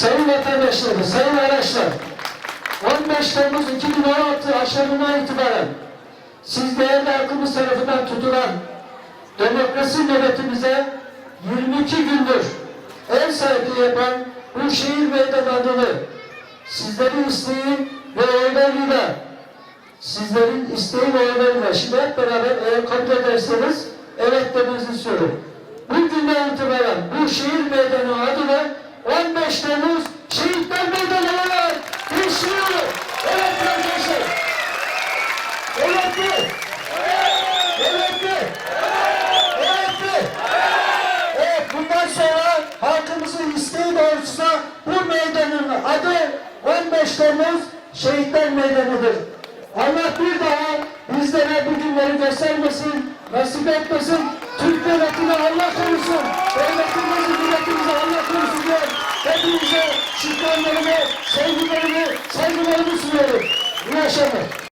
Sayın vatandaşlarım, sayın araçlar, 15 Temmuz 2016 akşamından itibaren siz değerli halkımız tarafından tutulan demokrasi nöbetimize 22 gündür ev sahipliği yapan bu şehir meydan sizlerin isteği ve oylarıyla sizlerin isteği ve oylarıyla şimdi hep beraber eğer kabul ederseniz evet demenizi istiyorum. Bugünden itibaren bu şehir meydanı adına 15 Temmuz Şehitler Meydanı olarak değiştiriyor. Evet arkadaşlar. Evet mi? Evet mi? Evet mi? Evet bundan sonra halkımızın isteği doğrultusunda bu meydanın adı 15 Temmuz Şehitler Meydanı'dır. Allah bir daha bizlere bu günleri göstermesin, nasip etmesin. Türk hepinize şükranlarımı, sevgilerimi, saygılarımı sunuyorum. İyi akşamlar.